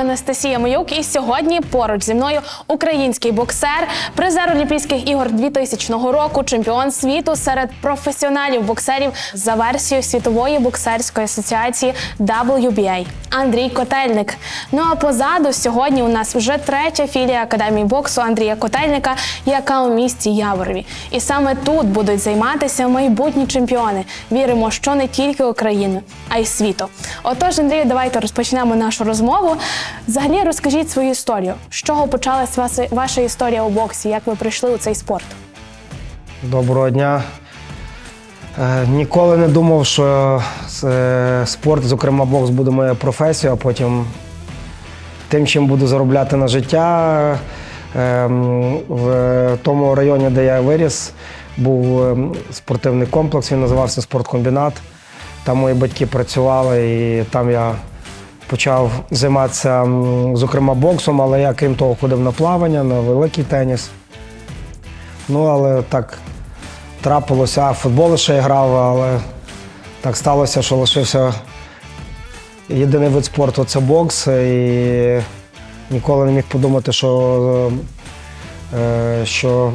Анастасія Маюк. І сьогодні поруч зі мною український боксер, призер Олімпійських ігор 2000 року, чемпіон світу серед професіоналів боксерів за версією світової боксерської асоціації WBA Андрій Котельник. Ну а позаду сьогодні у нас вже третя філія академії боксу Андрія Котельника, яка у місті Яворові. І саме тут будуть займатися майбутні чемпіони. Віримо, що не тільки України, а й світу. Отож, Андрію, давайте розпочнемо нашу розмову. Взагалі розкажіть свою історію. З чого почалась ваша, історія у боксі? Як ви прийшли у цей спорт? Доброго дня. Е, Ніколи не думав, що е, спорт, зокрема бокс, буде моєю професією, а потім тим, чим буду заробляти на життя. Е, В тому районі, де я виріс, був ем, спортивний комплекс, він називався спорткомбінат. Там мої батьки працювали, і там я почав займатися, зокрема, боксом, але я, крім того, ходив на плавання, на великий теніс. Ну, але так трапилося. А футбол ще я грав, але так сталося, що лишився єдиний вид спорту це бокс. І ніколи не міг подумати, що, е, що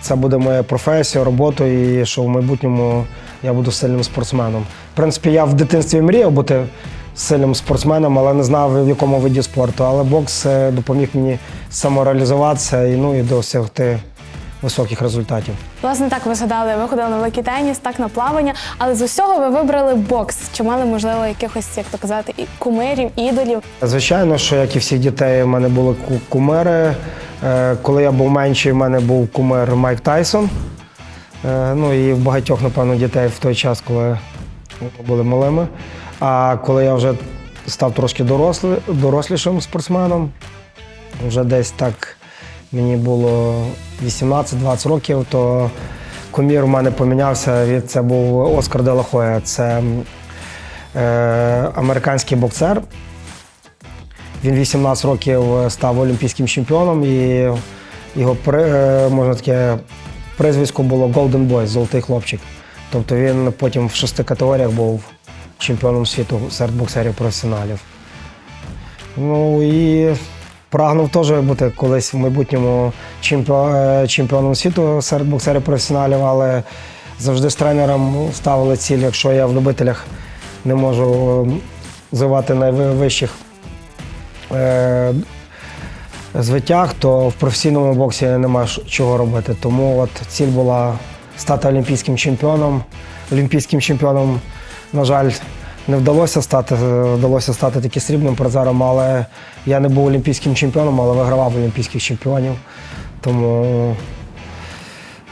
це буде моя професія, робота, і що в майбутньому я буду сильним спортсменом. В принципі, я в дитинстві мріяв бути сильним спортсменом, але не знав, в якому виді спорту. Але бокс е, допоміг мені самореалізуватися і, ну, і досягти високих результатів. Власне, так ви згадали, ви ходили на великий теніс, так на плавання, але з усього ви вибрали бокс. Чи мали можливо якихось, як то казати, і кумирів, ідолів? Звичайно, що як і всіх дітей, в мене були кумири. Е, Коли я був менший, в мене був кумир Майк Тайсон. Е, Ну і в багатьох, напевно, дітей в той час, коли вони були малими. А коли я вже став трошки дорослий, дорослішим спортсменом, вже десь так мені було 18-20 років, то кумір у мене помінявся. Це був Оскар Де Ла Хоя. Це е, американський боксер. Він 18 років став олімпійським чемпіоном, і його е, можна таке прізвисько було Golden Boy, золотий хлопчик. Тобто він потім в шести категоріях був чемпіоном світу серед боксерів професіоналів. Ну і прагнув теж бути колись в майбутньому е, чемпіоном світу серед боксерів професіоналів, але завжди з тренером ставили ціль, якщо я в любителях не можу звивати найвищих е, звитяг, то в професійному боксі нема чого робити. Тому от ціль була стати олімпійським чемпіоном. Олімпійським чемпіоном, на жаль, не вдалося стати, вдалося стати таки срібним призером, але я не був олімпійським чемпіоном, але вигравав олімпійських чемпіонів. Тому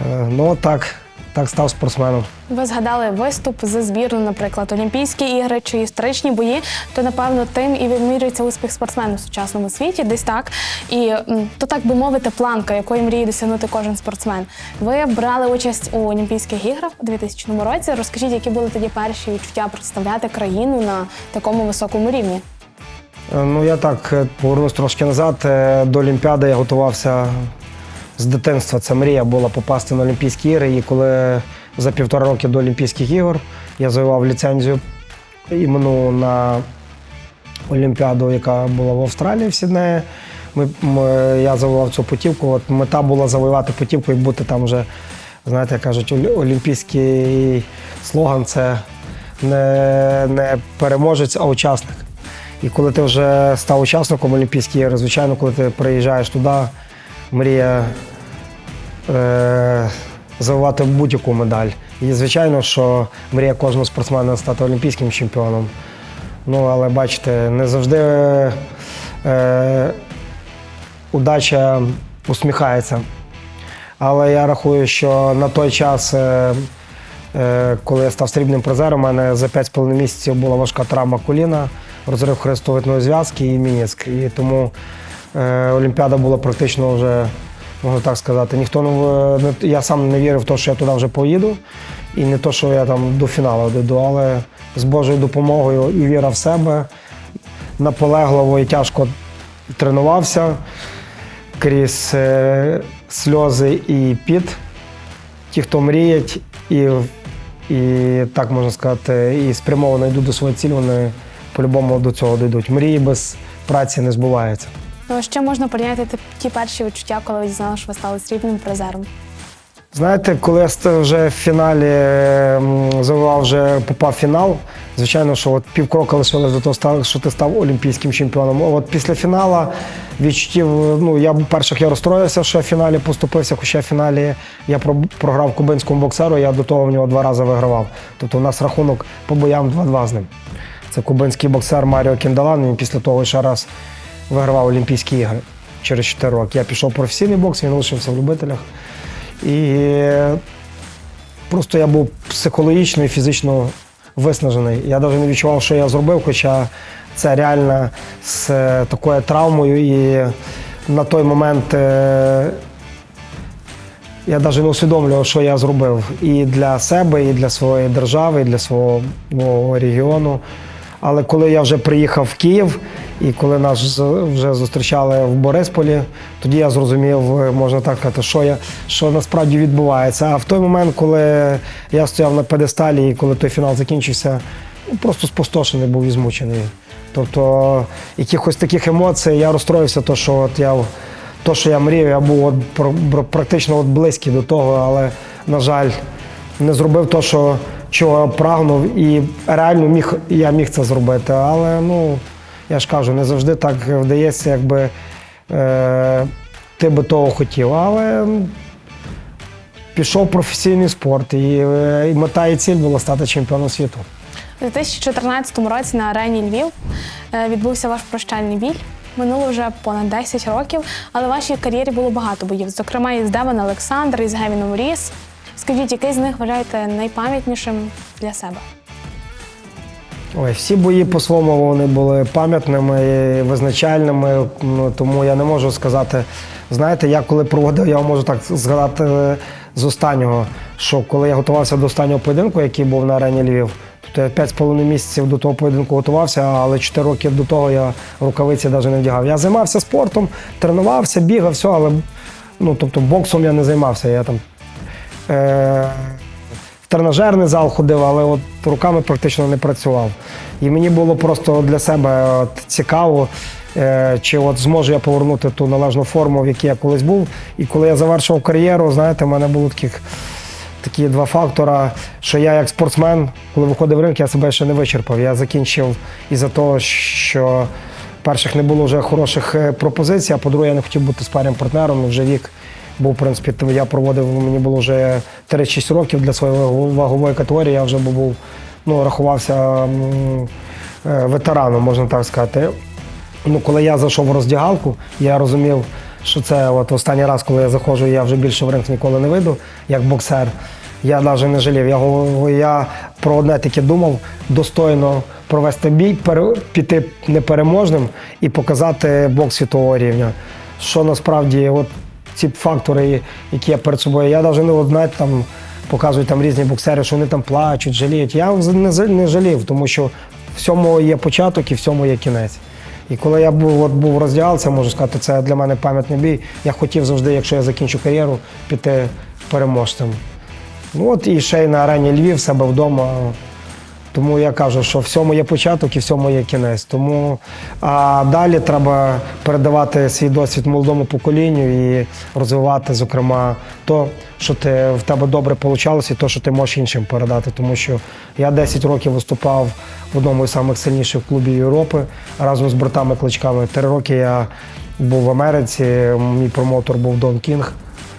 е, ну так, так став спортсменом. Ви згадали виступ за збірну, наприклад, Олімпійські ігри чи історичні бої, то напевно тим і вимірюється успіх спортсмену в сучасному світі, десь так. І то так би мовити, планка, якої мріє досягнути кожен спортсмен. Ви брали участь у Олімпійських іграх у 2000 році. Розкажіть, які були тоді перші відчуття представляти країну на такому високому рівні? Е, Ну, я так е, повернусь трошки назад. Е, До Олімпіади я готувався з дитинства. Це мрія була попасти на Олімпійські ігри. І коли за півтора роки до Олімпійських ігор я завоював ліцензію іменно на Олімпіаду, яка була в Австралії в Сіднеї. Ми, ми- я завоював цю путівку. От мета була завоювати путівку і бути там вже, знаєте, кажуть, олімпійський слоган це не, не переможець, а учасник. І коли ти вже став учасником Олімпійських ігор, звичайно, коли ти приїжджаєш туди, мрія е, завоювати будь-яку медаль. І звичайно, що мрія кожного спортсмена стати олімпійським чемпіоном. Ну, але бачите, не завжди е, удача усміхається. Але я рахую, що на той час, е, е, коли я став срібним призером, у мене за 5,5 місяців була важка травма коліна, розрив хрестовидної зв'язки і мініск. І тому Олімпіада була практично вже, можна так сказати, ніхто не, не я сам не вірив в те, що я туди вже поїду. І не те, що я там до фіналу дійду, але з Божою допомогою і віра в себе наполегливо і тяжко тренувався крізь е, сльози і піт. Ті, хто мріють і, і так можна сказати, і спрямовано йдуть до своєї цілі, вони по-любому до цього дійдуть. Мрії без праці не збуваються. Ну, ще можна порівняти ті- перші відчуття, коли ви дізналися, що ви стали срібним призером. Знаєте, коли я вже в фіналі м, завивав, вже попав фінал, звичайно, що от півкрока лишилось до того, що ти став олімпійським чемпіоном. От після фіналу відчуттів, ну я перших я розстроївся, що я в фіналі поступився, хоча в фіналі я програв кубинському боксеру, я до того в нього два рази вигравав. Тобто у нас рахунок по боям 2-2 з ним. Це кубинський боксер Маріо Кіндалан, він після того ще раз вигравав Олімпійські ігри через 4 роки. Я пішов в професійний бокс, він лишився в любителях. І просто я був психологічно і фізично виснажений. Я навіть не відчував, що я зробив, хоча це реально з е, такою травмою. І на той момент е, я навіть не усвідомлював, що я зробив і для себе, і для своєї держави, і для свого регіону. Але коли я вже приїхав в Київ, і коли нас вже зустрічали в Борисполі, тоді я зрозумів, можна так сказати, що, я, що насправді відбувається. А в той момент, коли я стояв на педесталі і коли той фінал закінчився, ну, просто спустошений був і змучений. Тобто якихось таких емоцій я розстроївся, то що от я то, що я мріяв, я був от пр- пр- практично от близький до того, але, на жаль, не зробив то, що чого прагнув, і реально міг, я міг це зробити. Але ну, я ж кажу, не завжди так вдається, якби е, ти би того хотів. Але пішов професійний спорт, і, е, і мета і ціль була стати чемпіоном світу. У 2014 році на арені Львів е, відбувся ваш прощальний бій. Минуло вже понад 10 років, але в вашій кар'єрі було багато боїв, зокрема із Деван Олександр, із Гевіном Ріс. Скажіть, який з них вважаєте найпам'ятнішим для себе? Ой, всі бої по-своєму вони були пам'ятними і визначальними, ну, тому я не можу сказати. Знаєте, я коли проводив, я можу так згадати е, з останнього, що коли я готувався до останнього поєдинку, який був на арені Львів, то я 5,5 місяців до того поєдинку готувався, але 4 роки до того я рукавиці навіть не вдягав. Я займався спортом, тренувався, бігав, все, але ну, тобто, боксом я не займався. Я там е- тренажерний зал ходив, але от руками практично не працював. І мені було просто для себе от цікаво, е, чи от зможу я повернути ту належну форму, в якій я колись був. І коли я завершив кар'єру, знаєте, в мене було таких. Такі два фактора, що я як спортсмен, коли виходив в ринок, я себе ще не вичерпав. Я закінчив із-за того, що перших не було вже хороших е, пропозицій, а по-друге, я не хотів бути спарним партнером. Вже вік був, в принципі, я проводив, мені було вже 3-6 років для своєї вагової категорії, я вже був, ну, рахувався е, ветераном, можна так сказати. Ну, коли я зайшов в роздягалку, я розумів, що це от останній раз, коли я заходжу, я вже більше в ринг ніколи не вийду, як боксер. Я навіть не жалів. Я, я про одне таке думав достойно провести бій, піти непереможним і показати бокс світового рівня. Що насправді, от ці фактори, які я перед собою, я навіть не знаєте, там показують там різні боксери, що вони там плачуть, жаліють. Я не, не жалів, тому що всьому є початок і всьому є кінець. І коли я був, от, був в розділці, можу сказати, це для мене пам'ятний бій. Я хотів завжди, якщо я закінчу кар'єру, піти переможцем. Ну от і ще й на арені Львів, в себе вдома. Тому я кажу, що всьому є початок і всьому є кінець. Тому а далі треба передавати свій досвід молодому поколінню і розвивати, зокрема, то, що ти, в тебе добре вийшло, і то, що ти можеш іншим передати. Тому що я 10 років виступав в одному із найсильніших клубів Європи разом з братами Кличками. Три роки я був в Америці, мій промоутер був Дон Кінг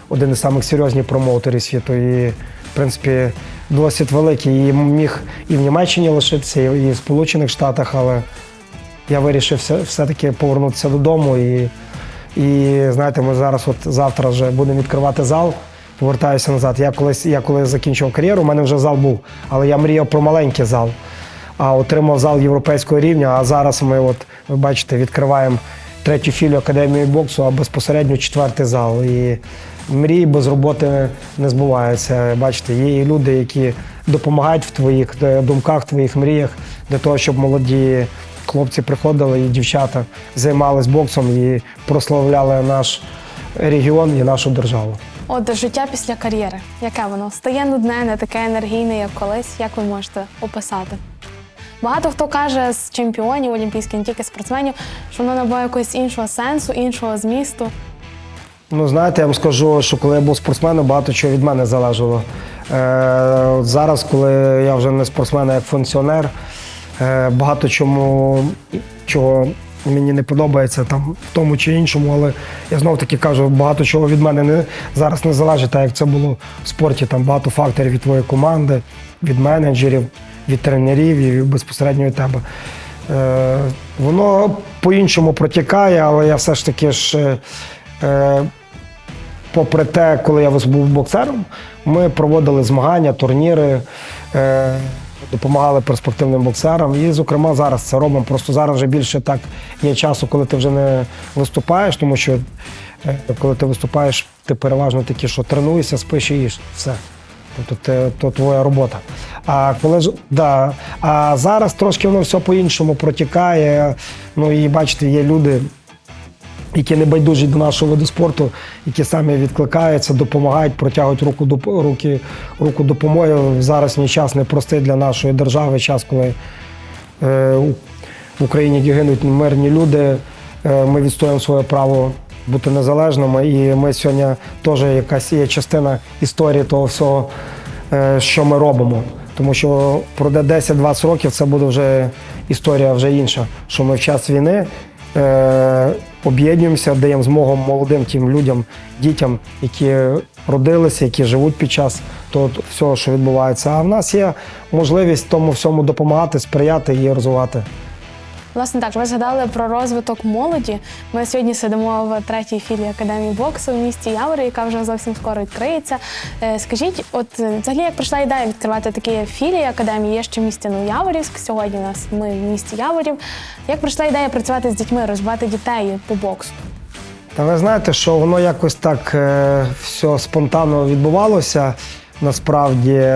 один із самих промоутерів світу. І, в принципі, досвід великий. І міг і в Німеччині лишитися, і в Сполучених Штатах, але я вирішив все, все-таки повернутися додому. І, і знаєте, ми зараз, от завтра вже будемо відкривати зал. Повертаюся назад. Я колись, я коли закінчив кар'єру, у мене вже зал був, але я мріяв про маленький зал. А отримав зал європейського рівня. А зараз ми, от, ви бачите, відкриваємо третю філію академії боксу, а безпосередньо четвертий зал. І мрії без роботи не збуваються. Бачите, є і люди, які допомагають в твоїх е, думках, в твоїх мріях для того, щоб молоді хлопці приходили і дівчата займалися боксом і прославляли наш регіон і нашу державу. От життя після кар'єри, яке воно стає нудне, не таке енергійне, як колись. Як ви можете описати? Багато хто каже з чемпіонів олімпійських, не тільки спортсменів, що воно набуває якогось іншого сенсу, іншого змісту. Ну, знаєте, я вам скажу, що коли я був спортсменом, багато чого від мене залежало. Е, зараз, коли я вже не спортсмен, а як функціонер, е, багато чому чого мені не подобається там в тому чи іншому, але я знов таки кажу, багато чого від мене не, зараз не залежить, так як це було в спорті. Там багато факторів від твоєї команди, від менеджерів, від тренерів і безпосередньо від тебе. Е, воно по-іншому протікає, але я все ж таки ж. е, е, попри те, коли я був боксером, ми проводили змагання, турніри, е, допомагали перспективним боксерам. І, зокрема, зараз це робимо. Просто зараз вже більше так є часу, коли ти вже не виступаєш, тому що е, коли ти виступаєш, ти переважно такі, що тренуєшся, спиш і їш. Все. Тобто це то твоя робота. А коли ж да, а зараз трошки воно все по-іншому протікає. Ну і бачите, є люди, які не байдужі до нашого виду спорту, які самі відкликаються, допомагають, протягують руку до руки, руку допомоги. Зараз час непростий для нашої держави, час, коли е, в Україні гинуть мирні люди. Е, ми відстоюємо своє право бути незалежними, і ми сьогодні теж якась є частина історії того всього, е, що ми робимо. Тому що пройде 10-20 років, це буде вже історія вже інша. Що ми в час війни е, об'єднуємося, даємо змогу молодим тим людям, дітям, які родилися, які живуть під час того всього, що відбувається. А в нас є можливість тому всьому допомагати, сприяти і розвивати. Власне так, ви згадали про розвиток молоді. Ми сьогодні сидимо в третій філії академії боксу в місті Яворі, яка вже зовсім скоро відкриється. Е, Скажіть, от е, взагалі як прийшла ідея відкривати такі філії академії? Є ще в місті ну, Яворівськ. Сьогодні у нас ми в місті Яворів. Як прийшла ідея працювати з дітьми, розвивати дітей по боксу? Та ви знаєте, що воно якось так е, все спонтанно відбувалося. Насправді,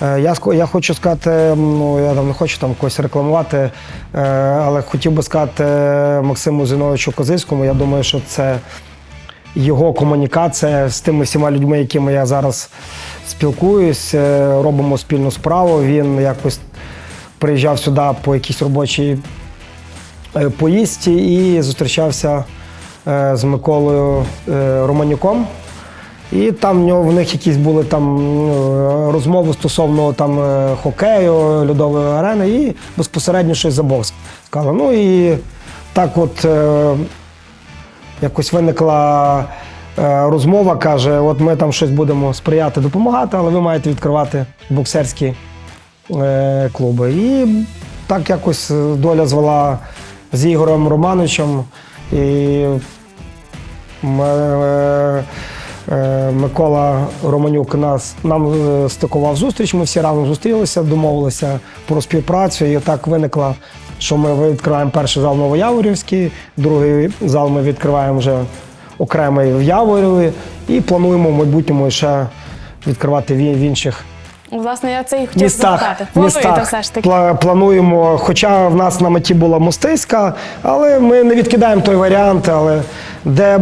я, ск- я хочу сказати, ну я там не хочу там когось рекламувати, е, але хотів би сказати Максиму Зіновичу Козицькому. Я думаю, що це його комунікація з тими всіма людьми, якими я зараз спілкуюсь, е, робимо спільну справу. Він якось приїжджав сюди по якійсь робочій е, поїздці і зустрічався е, з Миколою е, Романюком. І там в них якісь були там е, розмови стосовно там е, хокею, льодової арени, і безпосередньо щось за бокс сказали. Ну і так от е, якось виникла е, розмова, каже: от ми там щось будемо сприяти, допомагати, але ви маєте відкривати боксерські клуби. І так якось доля звела з Ігорем Романовичем. І м- е, Микола Романюк нас нам е, стикував зустріч. Ми всі разом зустрілися, домовилися про співпрацю. І так виникла, що ми відкриваємо перший зал Новояворівський, другий зал ми відкриваємо вже окремий в Яворові і плануємо в майбутньому ще відкривати в інших Власне, я це і хотіла містах, запитати. Плануєте містах все ж таки. пла- плануємо. Хоча в нас на меті була мостиська, але ми не відкидаємо той варіант. Але де,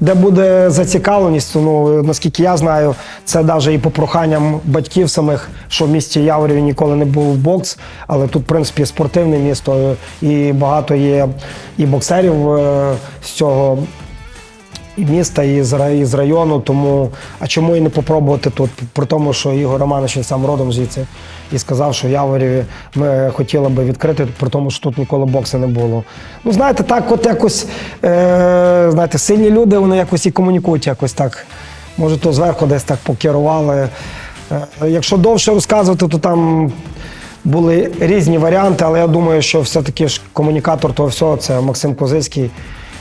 де буде зацікавленість, то, ну наскільки я знаю, це навіть і по проханням батьків самих, що в місті Яворіві ніколи не був бокс, але тут, в принципі, спортивне місто, і багато є і боксерів е, з цього і міста, і з, і з району. Тому а чому і не попробувати тут? При тому, що Ігор Романович він сам родом звідси і сказав, що в Яворіві ми хотіли би відкрити, при тому, що тут ніколи боксу не було. Ну, знаєте, так, от якось е, знаєте, сильні люди, вони якось і комунікують якось так. Може, то зверху десь так покерували. Е, якщо довше розказувати, то там. Були різні варіанти, але я думаю, що все-таки ж комунікатор того всього це Максим Козицький,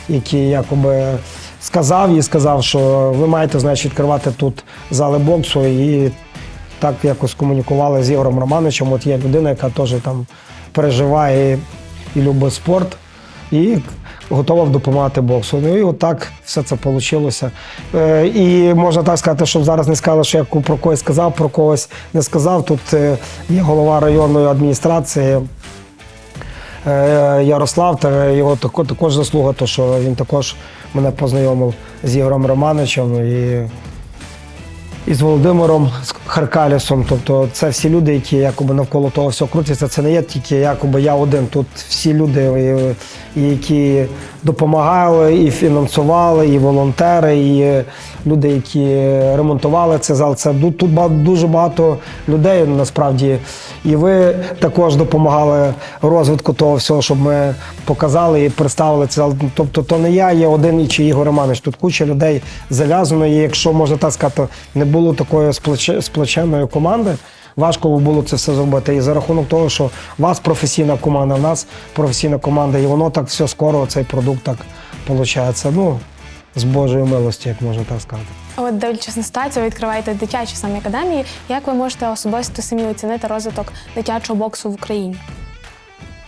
який якоби сказав і сказав, що ви маєте значить, відкривати тут зали боксу. І так якось комунікували з Ігорем Романовичем. От є людина, яка теж там переживає і любить спорт. І готова допомагати боксу. Ну і отак все це вийшло. Е, і можна так сказати, щоб зараз не сказали, що я про когось сказав, про когось не сказав. Тут е, є голова районної адміністрації е, Ярослав, та його тако- також заслуга, то що він також мене познайомив з Ігорем Романовичем. І із Володимиром з Харкалісом. Тобто це всі люди, які якоби навколо того всього крутяться. Це не є тільки якоби я один. Тут всі люди, які допомагали, і фінансували, і волонтери, і люди, які ремонтували цей зал. Це тут дуже багато людей насправді. І ви також допомагали розвитку того всього, щоб ми показали і представили цей. Тобто, то не я є один і чи Ігор Романович. Тут куча людей зав'язано. І якщо можна так сказати, не було такої сплеч- сплеченої команди. Важко було це все зробити. І за рахунок того, що у вас професійна команда, в нас професійна команда, і воно так все скоро, цей продукт так виходить. Ну, з Божої милості, як можна так сказати. От дивлячись на ситуацію, ви відкриваєте дитячі самі академії. Як ви можете особисто самі оцінити розвиток дитячого боксу в Україні?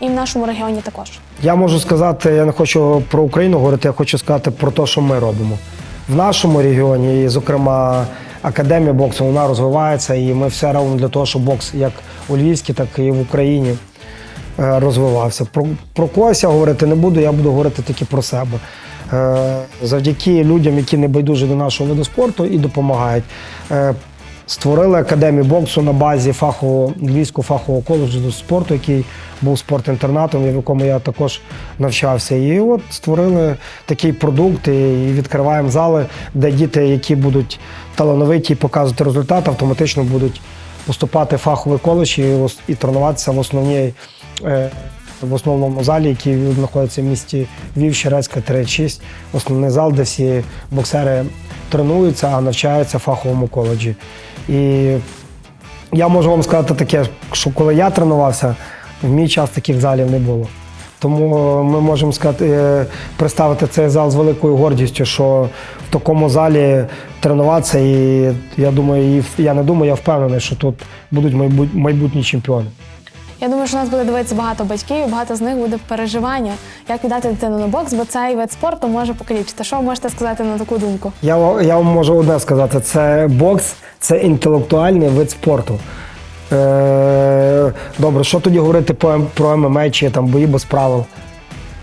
І в нашому регіоні також. Я можу сказати, я не хочу про Україну говорити, я хочу сказати про те, що ми робимо. В нашому регіоні, і, зокрема, академія боксу, вона розвивається, і ми все робимо для того, щоб бокс як у Львівській, так і в Україні е, розвивався. Про, про когось я говорити не буду, я буду говорити тільки про себе. Е, Завдяки людям, які не байдужі до нашого виду спорту і допомагають. Створили академію боксу на базі фахового Львівського фахового коледжу спорту, який був спортінтернатом, в якому я також навчався. І от створили такий продукт і відкриваємо зали, де діти, які будуть талановиті і показувати результат, автоматично будуть поступати в фаховий коледж і, і тренуватися в основній. е, В основному залі, який знаходиться в місті Львів, Щерецька, 36, основний зал, де всі боксери тренуються, а навчаються в фаховому коледжі. І я можу вам сказати таке, що коли я тренувався, в мій час таких залів не було. Тому ми можемо сказати, е, представити цей зал з великою гордістю, що в такому залі тренуватися, і я думаю, і я не думаю, я впевнений, що тут будуть майбутні чемпіони. Я думаю, що нас буде дивитися багато батьків, і багато з них буде переживання, як віддати дитину на бокс, бо цей вид спорту може покалічити. Що ви можете сказати на таку думку? Я, я вам можу одне сказати: це бокс, це інтелектуальний вид спорту. Е, добре, що тоді говорити про, М- про ММА чи там бої без правил?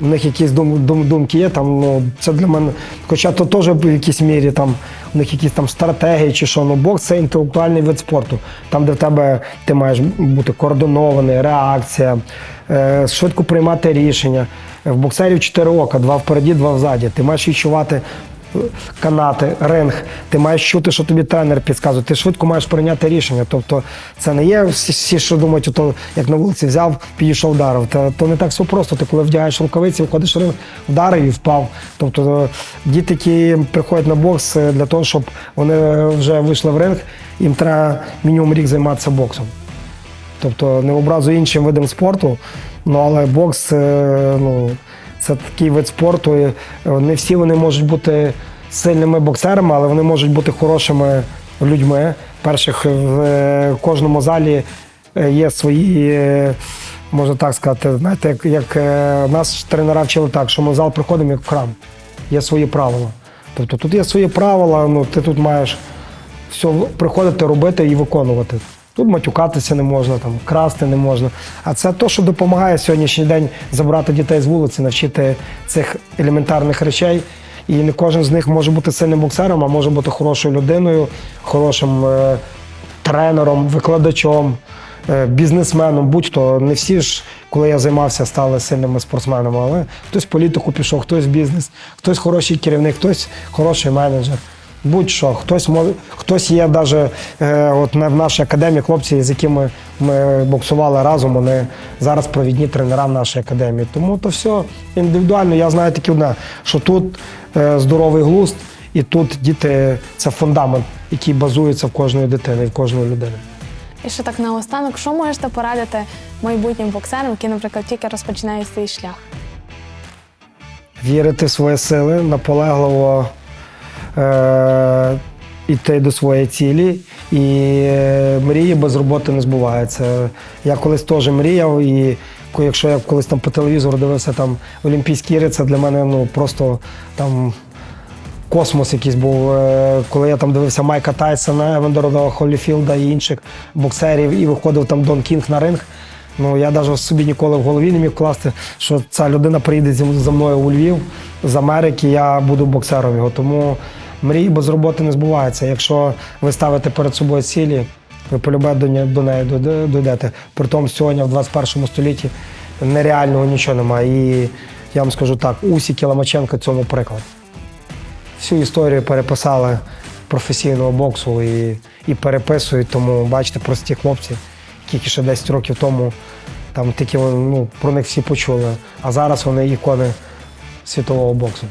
У них якісь дум, дум, думки є, там, ну, це для мене. Хоча то теж в якійсь мірі там, у них якісь там стратегії чи що. Ну, бокс це інтелектуальний вид спорту. Там, де в тебе ти маєш бути координований, реакція, е, швидко приймати рішення. В боксерів чотири ока, два впереді, два взаді. Ти маєш відчувати канати, ринг. Ти маєш чути, що тобі тренер підказує. Ти швидко маєш прийняти рішення. Тобто це не є всі, що думають, ото, як на вулиці взяв, підійшов, вдарив. Та, то не так все просто. Ти коли вдягаєш рукавиці, виходиш в ринг, вдарив і впав. Тобто е, діти, які приходять на бокс е, для того, щоб вони вже вийшли в ринг, їм треба мінімум рік займатися боксом. Тобто не образу іншим видам спорту, ну але бокс е, ну, це такий вид спорту. е, Не всі вони можуть бути сильними боксерами, але вони можуть бути хорошими людьми. Перших в е, кожному залі е, є свої, можна так сказати, знаєте, як, як нас тренера вчили так, що ми в зал приходимо як в храм. Є свої правила. Тобто тут є свої правила, ну ти тут маєш все приходити, робити і виконувати. Тут матюкатися не можна, там, красти не можна. А це те, що допомагає сьогоднішній день забрати дітей з вулиці, навчити цих елементарних речей. І не кожен з них може бути сильним боксером, а може бути хорошою людиною, хорошим е, тренером, викладачом, е, бізнесменом, будь-хто. Не всі ж, коли я займався, стали сильними спортсменами, але хтось в політику пішов, хтось в бізнес, хтось хороший керівник, хтось хороший менеджер. Будь-що, хтось може, хтось є навіть е, от в нашій академії хлопці, з якими ми боксували разом, вони зараз провідні тренера в нашій академії. Тому то все індивідуально. Я знаю тільки одне, що тут е, здоровий глузд, і тут діти це фундамент, який базується в кожної дитини, в кожної людини. І ще так наостанок, що можете порадити майбутнім боксерам, які, наприклад, тільки розпочинають свій шлях? вірити в свої сили, наполегливо йти до своєї цілі. І е, мрії без роботи не збуваються. Я колись теж мріяв, і якщо я колись там по телевізору дивився там Олімпійські ігри, це для мене ну, просто там. Космос якийсь був, Е, коли я там дивився Майка Тайсона, Евандера Холліфілда і інших боксерів, і виходив там Дон Кінг на ринг. Ну я навіть собі ніколи в голові не міг вкласти, що ця людина приїде за мною у Львів з Америки, я буду боксером його. Тому мрії без роботи не збуваються. Якщо ви ставите перед собою цілі, ви полюбе до, не- до неї дойде- дойдете. Притом сьогодні, в 21 столітті, нереального нічого немає. І я вам скажу так, Усік і цьому приклад. Всю історію переписали професійного боксу і, і переписують, тому бачите, прості хлопці, які ще 10 років тому там тільки ну, про них всі почули. А зараз вони ікони світового боксу.